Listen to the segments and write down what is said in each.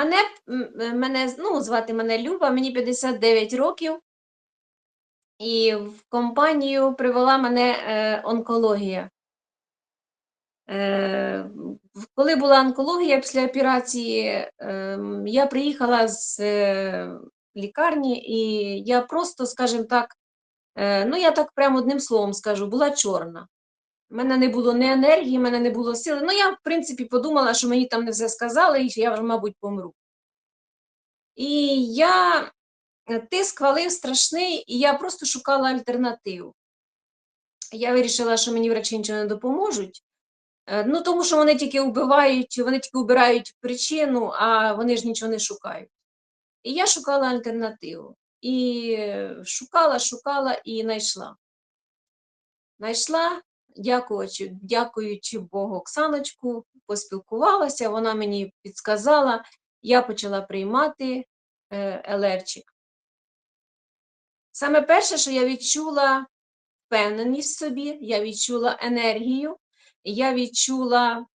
Мене, мене ну, звати мене Люба, мені 59 років. І в компанію привела мене е, онкологія. Е, коли була онкологія після операції, ем, я приїхала з е, лікарні, і я просто, скажімо так, е, ну я так прямо одним словом скажу, була чорна. У мене не було ні енергії, в мене не було сили. Ну, я, в принципі, подумала, що мені там не все сказали, і я вже, мабуть, помру. І я тиск валив страшний, і я просто шукала альтернативу. Я вирішила, що мені врачі нічого не допоможуть. Е, Ну, тому що вони тільки вбивають, вони тільки вбирають причину, а вони ж нічого не шукають. І я шукала альтернативу. І шукала, шукала і знайшла. Знайшла, дякуючи, дякуючи Богу, Оксаночку, поспілкувалася, вона мені підсказала, я почала приймати елерчик. Саме перше, що я відчула впевненість в собі, я відчула енергію, я відчула,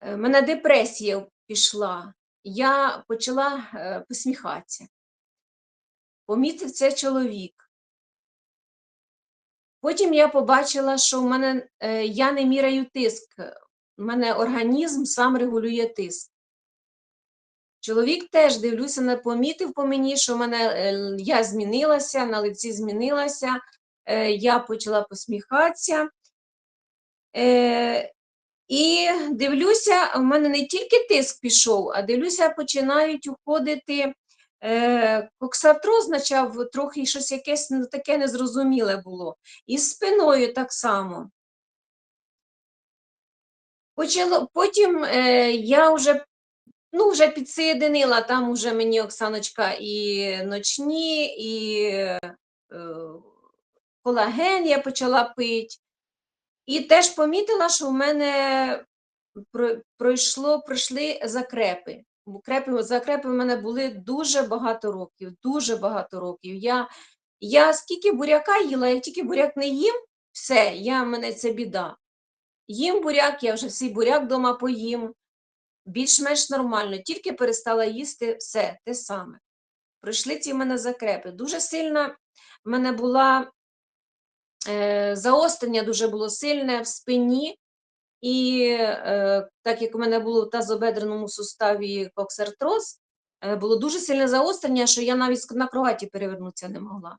е, мене депресія пішла, я почала е, посміхатися. Помітив це чоловік. Потім я побачила, що в мене е, я не міряю тиск, у мене організм сам регулює тиск. Чоловік теж дивлюся, не помітив по мені, що в мене е, я змінилася, на лиці змінилася, е, я почала посміхатися. І дивлюся, в мене не тільки тиск пішов, а дивлюся, починають уходити. Е, коксартроз почав трохи щось якесь таке незрозуміле було. І з спиною так само. Почало, потім е, я вже, ну, вже підсоєдинила, там вже мені Оксаночка і ночні, і е, колаген я почала пити. І теж помітила, що в мене пройшло, пройшли закрепи. Крепи, закрепи в мене були дуже багато років, дуже багато років. Я, я скільки буряка їла, як тільки буряк не їм, все, я, мене це біда. Їм буряк, я вже всій буряк вдома поїм, більш-менш нормально, тільки перестала їсти все те саме. Пройшли ці в мене закрепи. Дуже сильна в мене була е, заострення, дуже було сильне в спині. І е, так як у мене було в тазобедреному суставі коксартроз, е, було дуже сильне заострення, що я навіть на кроваті перевернутися не могла.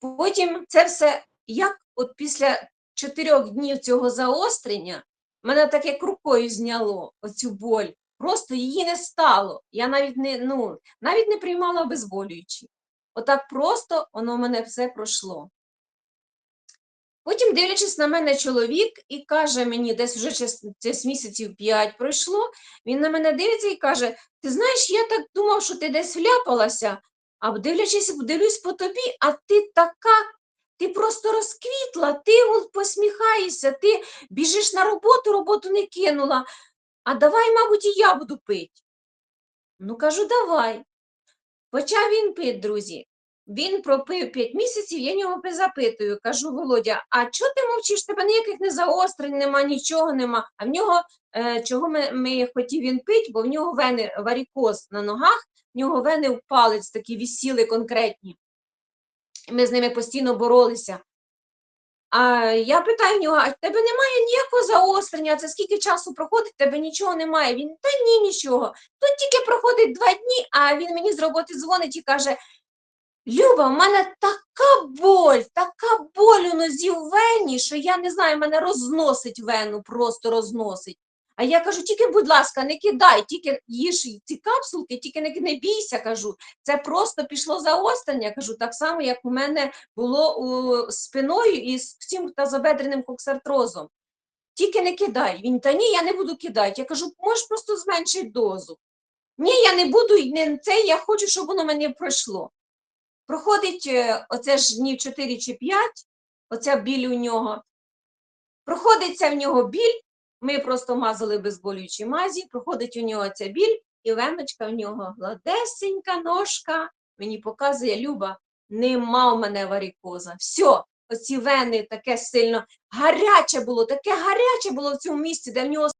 Потім це все, як от після чотирьох днів цього заострення, мене так як рукою зняло оцю боль. Просто її не стало. Я навіть не, ну, навіть не приймала обезболюючі. Отак просто воно в мене все пройшло. Потім, дивлячись на мене чоловік, і каже мені, десь вже десь місяців п'ять пройшло, він на мене дивиться і каже: Ти знаєш, я так думав, що ти десь вляпалася, а дивлячись, дивлюсь по тобі, а ти така, ти просто розквітла, ти посміхаєшся, ти біжиш на роботу, роботу не кинула. А давай, мабуть, і я буду пити. Ну, кажу, давай. Почав він пити, друзі. Він пропив 5 місяців, я нього запитую, кажу, Володя, а чого ти мовчиш? Тебе ніяких не заострень нема, нічого нема. А в нього, е, чого ми, ми хотів він пити, бо в нього вени варікоз на ногах, в нього вени в палець такі вісіли конкретні. Ми з ними постійно боролися. А я питаю в нього, а в тебе немає ніякого заострення? Це скільки часу проходить, тебе нічого немає. Він та ні, нічого. Тут тільки проходить два дні, а він мені з роботи дзвонить і каже: Люба, в мене така боль, така боль у нозі в вені, що я не знаю, мене розносить вену, просто розносить. А я кажу, тільки, будь ласка, не кидай, тільки їж ці капсулки, тільки не, не бійся, кажу. Це просто пішло заострення, кажу, так само, як у мене було у, спиною і з цим тазобедреним коксартрозом. Тільки не кидай. Він, та ні, я не буду кидати. Я кажу, можеш просто зменшити дозу. Ні, я не буду, не це, я хочу, щоб воно мені пройшло. Проходить е, оце ж днів 4 чи 5, оця біль у нього. Проходиться в нього біль, ми просто мазали безболючі мазі, проходить у нього ця біль, і веночка в нього гладесенька ножка. Мені показує Люба, нема в мене варікоза. Все, оці вени таке сильно гаряче було, таке гаряче було в цьому місці, де в нього